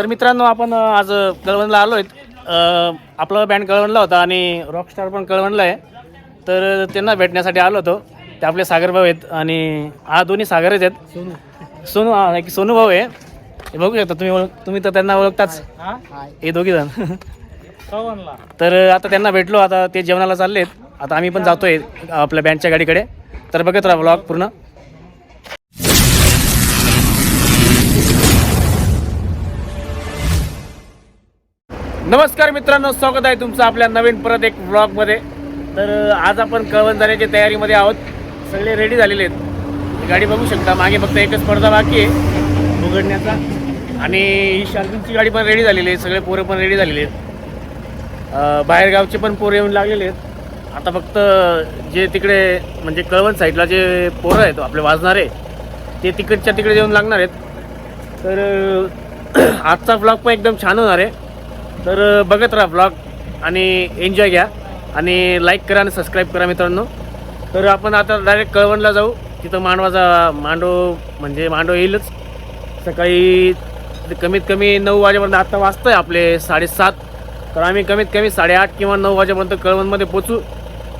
तर मित्रांनो आपण आज कळवणला आलो आहेत आपला बँड कळवणला होता आणि रॉकस्टार पण कळवणला आहे तर त्यांना भेटण्यासाठी आलो होतो. ते आपले सागर भाऊ आहेत आणि हा दोन्ही सागरच आहेत. सोनू. हा एक सोनू भाऊ आहे. हे बघू शकता तुम्ही ओळख तुम्ही तर त्यांना ओळखताच. हे दोघी जण. तर आता त्यांना भेटलो. आता ते जेवणाला चाललेत. आता आम्ही पण जातोय आपल्या बँडच्या गाडीकडे. तर बघत राहा ब्लॉग पूर्ण. नमस्कार मित्रांनो स्वागत आहे तुमचं आपल्या नवीन परत एक ब्लॉगमध्ये तर आज आपण कळवण जाण्याच्या तयारीमध्ये आहोत. सगळे रेडी झालेले आहेत. गाडी बघू शकता. मागे फक्त एकच स्पर्धा बाकी आहे उघडण्याचा. आणि ही शार्दूलची गाडी पण रेडी झालेली आहे. सगळे पोरं पण रेडी झालेले आहेत. बाहेरगावचे पण पोरं येऊन लागलेले आहेत. आता फक्त जे तिकडे म्हणजे कळवण साईडला जे पोरं आहेत आपले वाजणारे ते तिकडच्या तिकडे येऊन लागणार आहेत. तर आजचा ब्लॉग पण एकदम छान होणार आहे. तर बघत राहा ब्लॉग आणि एन्जॉय घ्या. आणि लाईक करा आणि सबस्क्राईब करा मित्रांनो. तर आपण आता डायरेक्ट कळवणला जाऊ. तिथं मांडवाचा मांडो म्हणजे मांडव येईलच. सकाळी ते कमीत कमी नऊ वाजेपर्यंत आत्ता वाजतं आहे आपले साडेसात. तर आम्ही कमीत कमी साडेआठ किंवा नऊ वाजेपर्यंत कळवणमध्ये पोचू.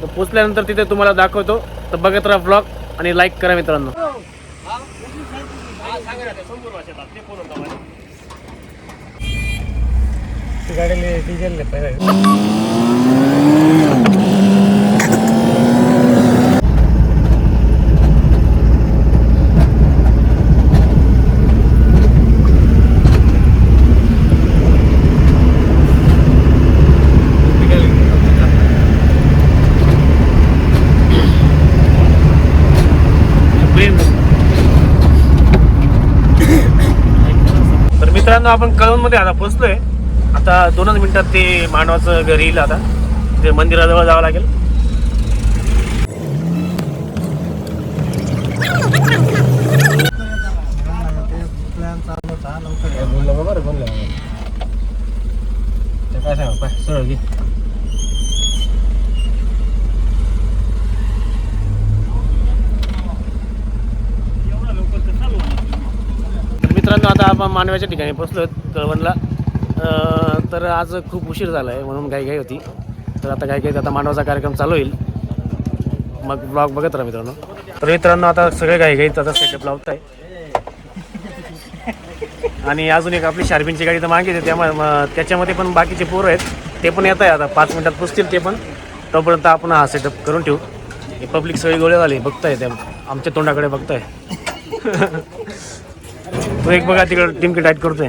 तर पोचल्यानंतर तिथे तुम्हाला दाखवतो. तर बघत राहा ब्लॉग आणि लाईक करा मित्रांनो. गाडीने डिझेल तर मित्रांनो आपण कळवणमध्ये आता पोचलोय आता दोनच मिनटात ते मानवाचं घर येईल आता. ते मंदिराजवळ जावं लागेल. मित्रांनो आता आपण मानव्याच्या ठिकाणी पोचलो कळवणला. तर आज खूप उशीर झाला आहे म्हणून घाई घाई होती. तर आता घाई घाईत आता मांडवाचा कार्यक्रम चालू होईल. मग ब्लॉग बघत राहा मित्रांनो. तर मित्रांनो आता सगळे घाई घाईत आता सेटअप लावत आहे आणि अजून एक आपली शार्बिनची गाडी तर मागे त्यामुळे मग त्याच्यामध्ये पण बाकीचे पोरं आहेत. ते पण येत आहे आता. पाच मिनटात पुसतील ते पण. तोपर्यंत आपण हा सेटअप करून ठेवू. हे पब्लिक सगळी गोळ्या झाली. बघताय त्या आमच्या तोंडाकडे बघताय. तो एक बघा तिकडे टिमकी टाईट करतोय.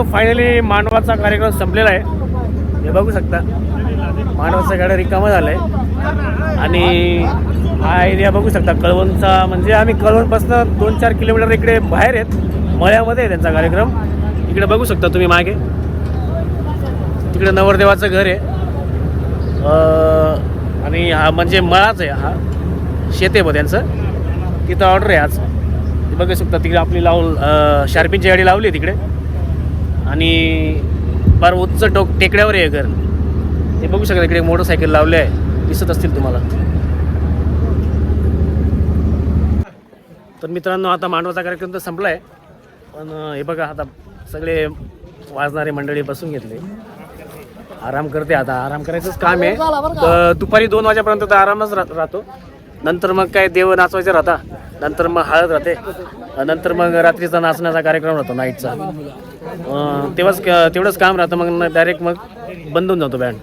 मित्रांनो फायनली मांडवाचा कार्यक्रम संपलेला आहे. हे बघू शकता. मांडवाचा गाड्या रिकामा झालाय. आणि हा एरिया बघू शकता. कळवणचा म्हणजे आम्ही कळवणपासून दोन चार किलोमीटर इकडे बाहेर आहेत. मळ्यामध्ये आहे त्यांचा कार्यक्रम. इकडे बघू शकता तुम्ही मागे. तिकडे नवरदेवाचं घर आहे. आणि हा म्हणजे मळाच आहे हा. शेत आहे बघ त्यांचं. तिथं ऑर्डर आहे आज. बघू शकता तिकडे आपली लावून अं, शार्पिनची गाडी लावली आहे तिकडे. आणि फार उच्च टोक टेकड्यावर आहे हे घर. ते बघू शकता इकडे मोटरसायकल लावले आहे. दिसत असतील तुम्हाला. तर मित्रांनो आता मांडवाचा कार्यक्रम तर संपला आहे पण हे बघा आता सगळे वाजणारे मंडळी बसून घेतले. आराम करते आता. आराम करायचंच काम आहे. दुपारी दोन वाजेपर्यंत तर आरामच राहतो. नंतर मग काय देव नाचवायचं राहता. नंतर मग हळद राहते. नंतर मग रात्रीचा नाचण्याचा कार्यक्रम राहतो नाईटचा. तेव्हाच क- तेवढंच काम राहतं मग डायरेक्ट मग बंद होऊन जातो बँड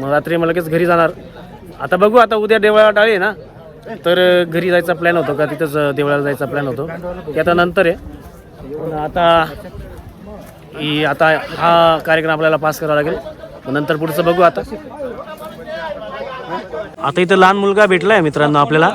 मग रात्री मग लगेच घरी जाणार. आता बघू आता उद्या देवळा टाळे ना तर घरी जायचा प्लॅन होतो का? तिथंच देवळाला जायचा प्लॅन होतो. ते आता नंतर आहे. आता ही आता हा कार्यक्रम आपल्याला पास करावा लागेल. नंतर पुढचं बघू आता. आता इथं लहान मुलगा भेटलाय मित्रांनो आपल्याला.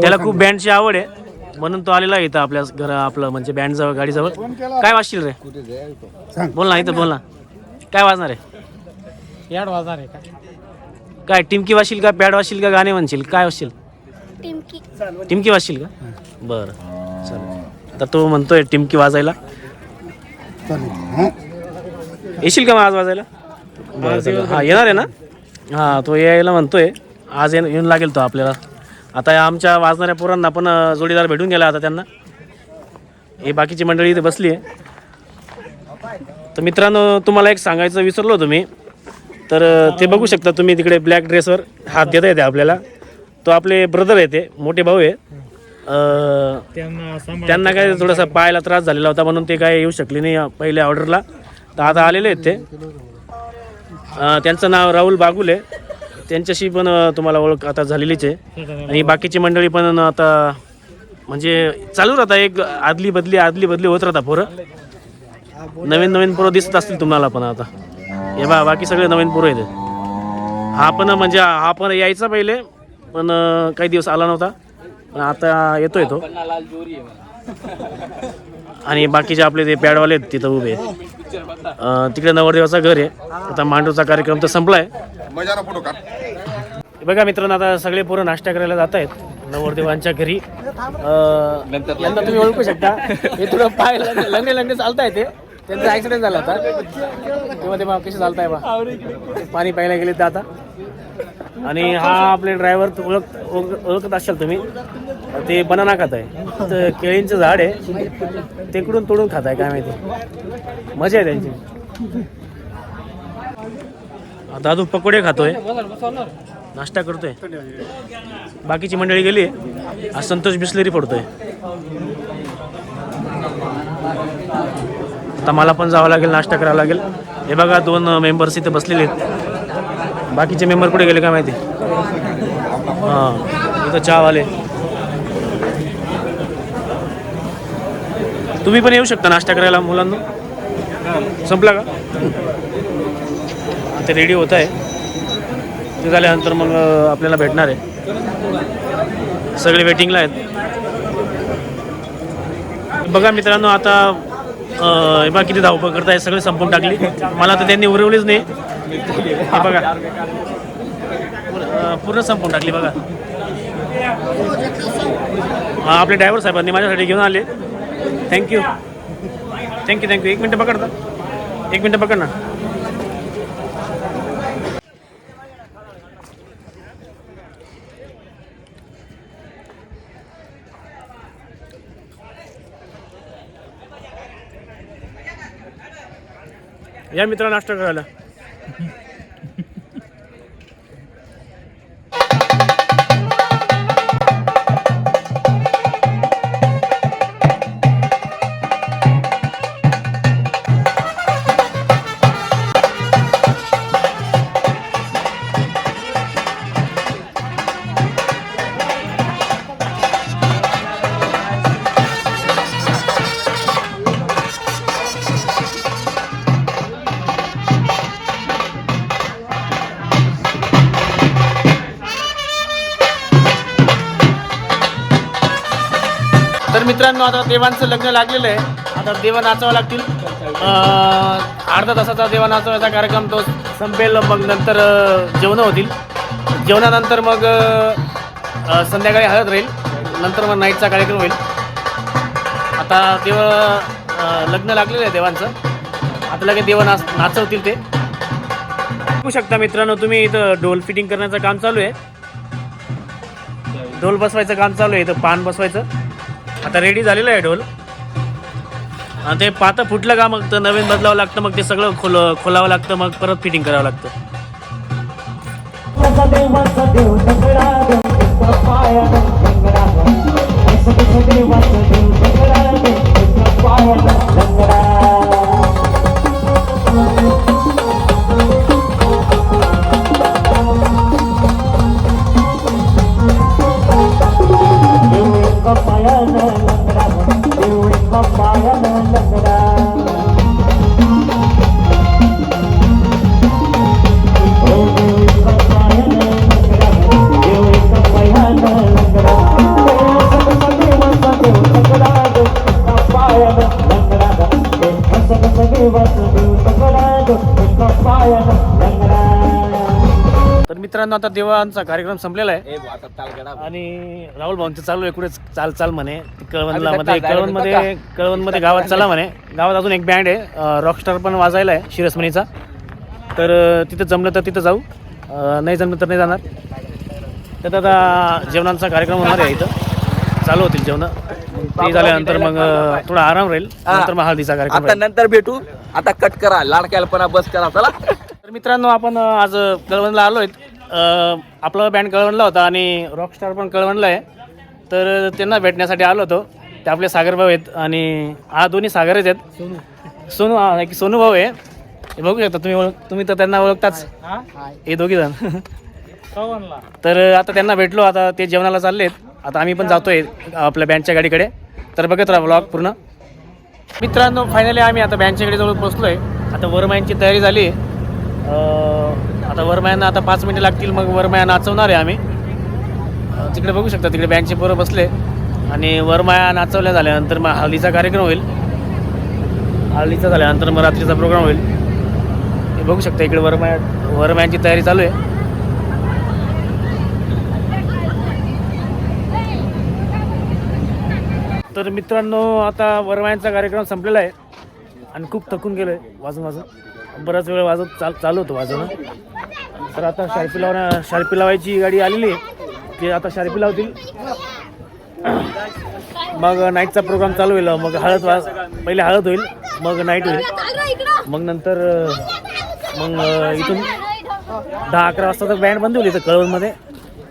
त्याला खूप बँडची आवड आहे. म्हणून तो आलेला आहे इथं आपल्या घर आपलं म्हणजे बँड जवळ गाडीजवळ. काय वाजशील रे? बोल ना इथं बोल ना. काय वाजणार आहे? याड वाजार आहे का? काय टिमकी वाशील का पॅड वाशील का गाणे म्हणशील? काय वाशील टिमकी. टिमकी वाजशील का? बरं. चालेल तर तो म्हणतोय टिमकी वाजायला. येशील का मग आज वाजायला? बरं. हा येणार आहे ना? हा तो यायला म्हणतोय. आज येण येऊन लागेल तो आपल्याला. आता या आमच्या वाजणाऱ्या पोरांना पण जोडीदार भेटून गेला आता त्यांना. हे बाकीची मंडळी इथे बसली आहे. तर मित्रांनो तुम्हाला एक सांगायचं विसरलो मी तर ते बघू शकता तुम्ही तिकडे ब्लॅक ड्रेसवर हात देता येते आपल्याला. तो आपले ब्रदर आहे ते मोठे भाऊ आहे. त्यांना काय थोडासा पायाला त्रास झालेला होता म्हणून ते काय येऊ शकले नाही पहिल्या ऑर्डरला तर आता आलेले आहेत ते. त्यांचं नाव राहुल बागुल. आहे त्यांच्याशी पण तुम्हाला ओळख आता झालेलीच आहे. आणि बाकीची मंडळी पण आता म्हणजे चालू राहता एक आदली बदली आदली बदली होत राहता पोरं. नवीन नवीन पोरं दिसत असतील तुम्हाला पण आता. हे बा बाकी सगळे नवीन पोरं आहेत. हा पण म्हणजे हा पण यायचा पहिले पण काही दिवस आला नव्हता. पण आता येतोय तो. आणि बाकीचे आपले ते पॅडवाले आहेत तिथं उभे. आहेत तिकडे नवरदेवाचं घर आहे. आता मांडूचा कार्यक्रम तर संपलाय. बघा मित्रांनो आता सगळे पोरं नाश्ता करायला जात आहेत. नवरदेवांच्या घरी. यांना तुम्ही ओळखू शकता. हे थोडं पाय लंगडे लंगडे चालताय ते. त्यांचा ऍक्सिडेंट झाला होता. तेव्हा ते कसे चालताय बा. पाणी प्यायला गेले ते आता. आणि हा आपले ड्रायव्हर ओळख ओळख- ओळखत असाल तुम्ही. ते बनाना खात आहे. तर केळींचं झाड आहे. तिकडून तोडून खात आहे काय माहिती? मजा आहे त्यांची. दादू पकोडे खातोय. नाश्ता करतोय. बाकीची मंडळी गेली. आज संतोष बिस्लेरी पडतोय आता मला पण जावं लागेल नाश्ता करावा लागेल. हे बघा दोन मेंबर्स इथे बसलेले आहेत. बाकीचे मेंबर कुठे गेले काय माहिती? हां इथं चहावाले. तुम्ही पण येऊ शकता नाश्ता करायला मुलांना. संपला का? ते रेडी होत आहे. ते झाल्यानंतर मग आपल्याला भेटणार आहे. सगळे वेटिंगला आहेत. बघा मित्रांनो आता बघा किती धावपळ करताय सगळे संपून टाकली. मला तर त्यांनी उरवलीच नाही. बघा. पूर्ण संपून टाकली बघा. हा आपले ड्रायव्हर साहेबांनी माझ्यासाठी घेऊन आले. थँक्यू थँक्यू थँक्यू एक मिनटं पकडता एक मिनटं पकड ना. या मित्रांना नाश्ता करायला. मित्रांनो आता देवांचं लग्न लागलेलं आहे. आता देवा नाचावं लागतील. अर्धा तासाचा देवा नाचवायचा कार्यक्रम तो संपेल मग नंतर जेवणं होतील. जेवणानंतर मग संध्याकाळी हळद राहील. नंतर मग नाईटचा कार्यक्रम होईल. आता देव लग्न लागलेलं आहे देवांचं. आता लगेच देव नाच नाचवतील ते. बघू शकता मित्रांनो तुम्ही इथं ढोल फिटिंग करण्याचं काम चालू आहे. ढोल बसवायचं काम चालू आहे इथं पान बसवायचं. आता रेडी झालेलं आहे ढोल. आणि ते पातं फुटलं का मग? तर नवीन बदलावं लागतं मग ते सगळं खोल खोलावं लागतं मग परत फिटिंग करावं लागतं. देवाचा देव दगडा देव पाया लंगडा मित्रांनो आता देवांचा कार्यक्रम संपलेला आहे. आणि राहुल भाऊंचं चालू आहे कुठेच चाल चाल म्हणे. कळवणला मध्ये कळवणमध्ये कळवणमध्ये गावात चला म्हणे. गावात अजून एक बँड आहे रॉकस्टार पण वाजायला आहे शिरसमणीचा. तर तिथं जमलं तर तिथं जाऊ. नाही जमलं तर नाही जाणार. तर आता जेवणाचा कार्यक्रम होणार आहे इथं. चालू होतील जेवण. ते झाल्यानंतर मग थोडा आराम राहील. नंतर मग हळदीचा कार्यक्रम आता. नंतर भेटू. आता कट करा लाडक्यालपणा बस करा चला. तर मित्रांनो आपण आज कळवणला आलो आहेत आपला बँड कळवणला होता आणि रॉकस्टार पण कळवणला आहे तर त्यांना भेटण्यासाठी आलो होतो. ते आपले सागर भाऊ आहेत आणि हा दोन्ही सागरच आहेत. सोनू. हा एक सोनू भाऊ आहे. हे बघू शकता तुम्ही ओळख तुम्ही तर त्यांना ओळखताच. हे? दोघी जण. तर आता त्यांना भेटलो आता ते जेवणाला चाललेत. आता आम्ही पण जातोय आपल्या बँडच्या गाडीकडे. तर बघत राहा ब्लॉग पूर्ण. मित्रांनो फायनली आम्ही आता बँडच्या गाडी जवळ पोहोचलो आहे आता वरमायांची तयारी झाली. आहे आता वरमायांना आता पाच मिनिटं लागतील मग वरमाया नाचवणार आहे आम्ही. तिकडे बघू शकता तिकडे बँकचे पोरं बसले. आणि वरमाया नाचवल्या झाल्यानंतर मग हळदीचा कार्यक्रम होईल. हळदीचा झाल्यानंतर मग रात्रीचा प्रोग्राम होईल. हे बघू शकता इकडे वरमाया वरमायांची तयारी चालू आहे. तर मित्रांनो आता वरमायांचा कार्यक्रम संपलेला आहे. आणि खूप थकून गेलो आहे वाजून वाजून. बराच वेळ वाजत चाल चालू होतं वाजवणं. तर आता शार्पी लावण्या शार्पी लावायची गाडी आलेली आहे. ते आता शार्पी लावतील. मग नाईटचा प्रोग्राम चालू होईल. मग हळद वाज पहिले हळद होईल. मग नाईट होईल. मग नंतर मग इथून दहा अकरा वाजता तर बँड बंद होईल इथं कळवणमध्ये.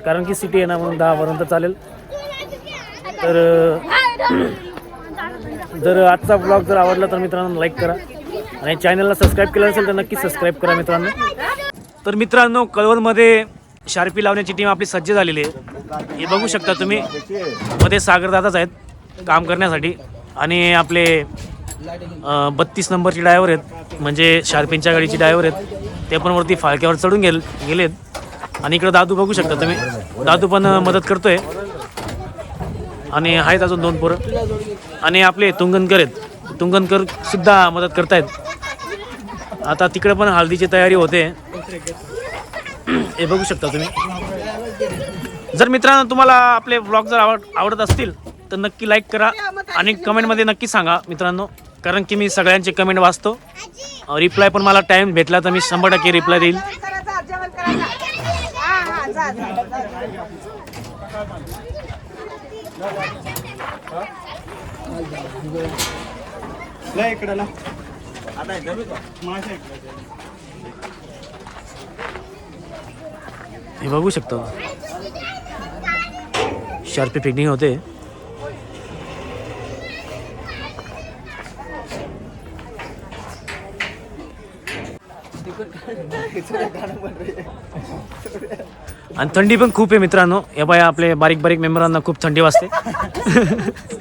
कारण की सिटी आहे ना म्हणून दहापर्यंत चालेल. तर जर आजचा ब्लॉग जर आवडला तर मित्रांनो लाईक करा. आणि चॅनलला सबस्क्राईब केलं असेल तर नक्की सबस्क्राईब करा मित्रांनो. तर मित्रांनो कळवणमध्ये शार्पी लावण्याची टीम आपली सज्ज झालेली आहे. हे बघू शकता तुम्ही. मध्ये सागरदादाच आहेत काम करण्यासाठी. आणि आपले बत्तीस नंबरचे ड्रायव्हर आहेत. म्हणजे शार्पींच्या गाडीचे ड्रायव्हर आहेत. ते पण वरती फाळक्यावर चढून गेल गेलेत. आणि इकडं दादू बघू शकता तुम्ही. दादू पण मदत करतोय. आणि आहेत अजून दोन पोरं. आणि आपले तुंगनकर आहेत. तुंगनकर सुद्धा मदत करतायत. आता तिकडे पण हळदीची तयारी होते. हे बघू शकता तुम्ही. जर मित्रांनो तुम्हाला आपले ब्लॉग जर आवड आवडत असतील तर नक्की लाईक करा आणि कमेंटमध्ये नक्की सांगा मित्रांनो. कारण की मी सगळ्यांचे कमेंट वाचतो. रिप्लाय पण मला टाईम भेटला तर मी शंभर टक्के रिप्लाय देईल. हे बघू शकतो. शार्पी पिकनिक होते. आणि थंडी पण खूप आहे मित्रांनो. या बाया आपले बारीक बारीक मेंबरांना खूप थंडी वाजते.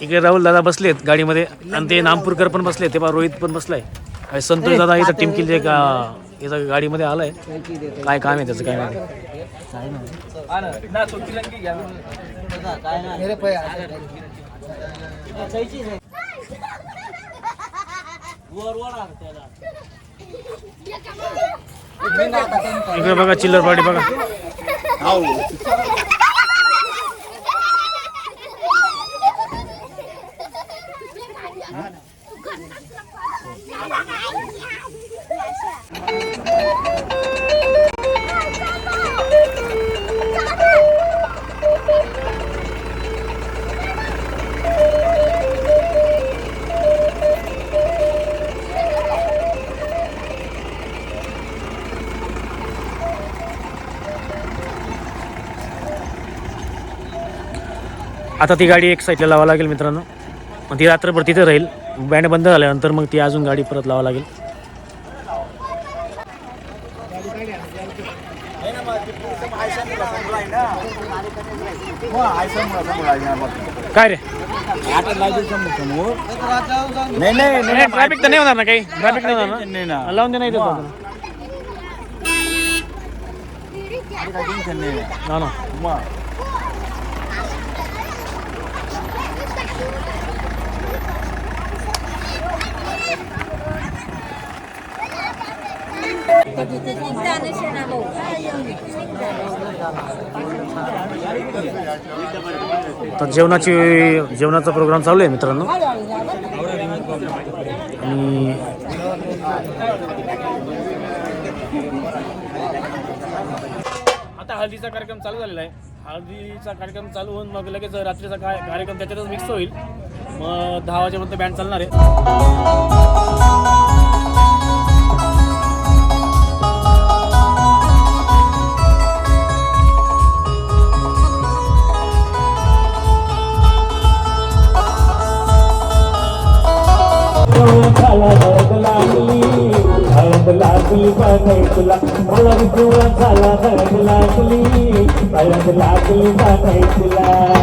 इकडे राहुल दादा बसलेत गाडीमध्ये आणि ते नामपूरकर पण बसले ते बा रोहित पण बसलाय. आणि संतोष दादा इथं टीम किल्ले का? इथं गाडीमध्ये आलाय. काय काम आहे त्याचं काय नाही इकडे बघा चिल्लर पार्टी बघा. आता ती गाडी एक साईडला लावा लागेल मित्रांनो. मग ती रात्रभर तिथे राहील. बँड बंद झाल्यानंतर मग ती अजून गाडी परत लावा लागेल. काय रे? नाही नाही ट्रॅफिक तर नाही होणार ना काही? ट्रॅफिक नाही होणार ना? लावून दे नाही देतो ना तर जेवणाची जेवणाचा प्रोग्राम चालू आहे मित्रांनो. आणि आता हळदीचा कार्यक्रम चालू झालेला आहे. हळदीचा कार्यक्रम चालू होऊन मग लगेच रात्रीचा काय कार्यक्रम त्याच्यातच मिक्स होईल. मग दहा वाजेपर्यंत बँड चालणार आहे. लागली बनाय तुला. मला पिवळा झाला हळद लागली. हळद लागली बनाय तुला.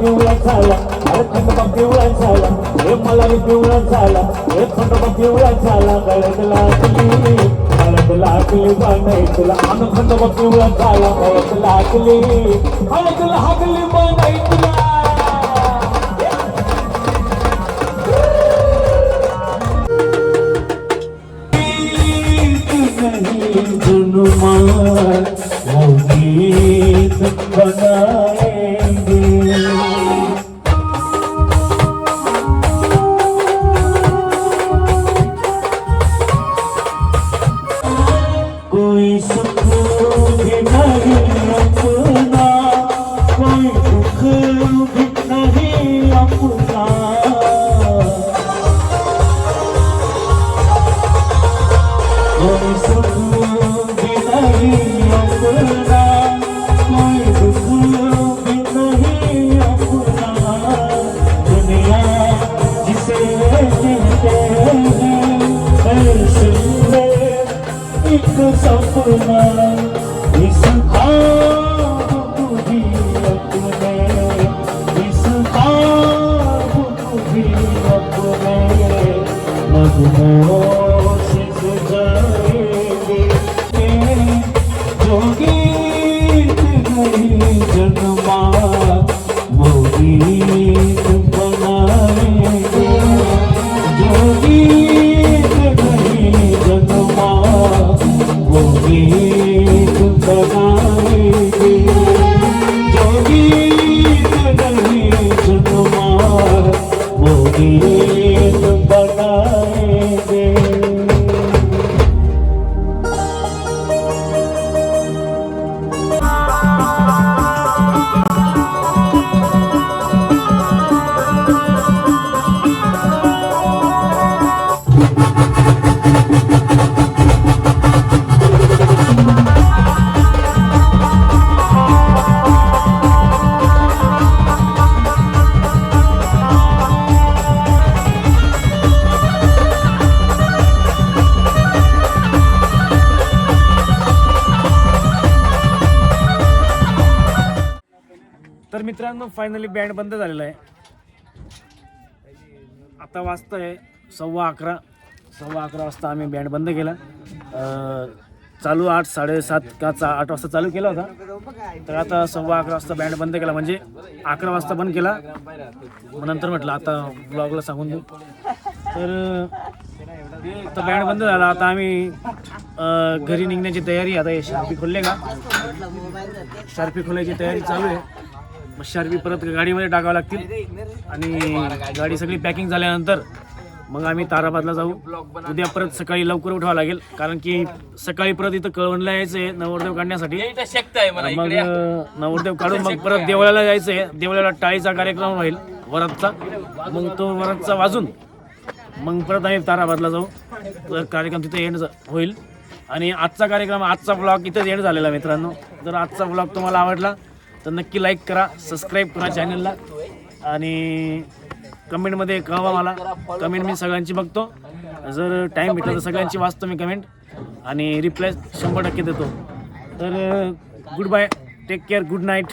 पिवळा झाला. अरे खंडोबा पिवळा झाला. हे मला पिवळा झाला. हे खंडोबा पिवळा झाला. हळद लागली हळद लागली बनाय तुला आम्ही खंडोबा पिवळा झाला हळद लागली हळद लागली बनाय तुला नहीं जुनुमा वो गीत बनाएंगे യേശു Oh. फायनली बँड बंद झालेला आहे. आता वाजता आहे सव्वा अकरा. सव्वा अकरा वाजता आम्ही बँड बंद केला. चालू आठ साडेसात का चा आठ वाजता चालू केला होता. तर आता सव्वा अकरा वाजता बँड बंद केला. म्हणजे अकरा वाजता बंद केला. मग नंतर म्हटलं आता ब्लॉगला सांगून देऊ. तर आता बँड बंद झाला. आता आम्ही घरी निघण्याची तयारी आता हे शार्पी खोलले का? शार्पी खोलायची तयारी चालू आहे. शार्पी परत गाडीमध्ये टाकावं लागतील. आणि गाडी सगळी पॅकिंग झाल्यानंतर मग आम्ही ताराबादला जाऊ. उद्या परत सकाळी लवकर उठावं लागेल. कारण की सकाळी परत इथं कळवणला यायचं आहे नवरदेव काढण्यासाठी. मग नवरदेव काढून मग परत देवळाला जायचं आहे देवळाला टाळीचा कार्यक्रम होईल वरातचा. मग तो वरातचा वाजून मग परत आम्ही ताराबादला जाऊ. तर कार्यक्रम तिथे एंड होईल. आणि आजचा कार्यक्रम आजचा ब्लॉग इथेच एंड झालेला मित्रांनो. जर आजचा ब्लॉग तुम्हाला आवडला तर नक्की लाईक करा सबस्क्राईब करा चॅनलला आणि कमेंटमध्ये कळवा मला. कमेंट मी सगळ्यांची बघतो. जर टाईम भेटला तर सगळ्यांची वाचतो मी कमेंट. आणि रिप्लाय शंभर टक्के देतो. तर good bye take care good night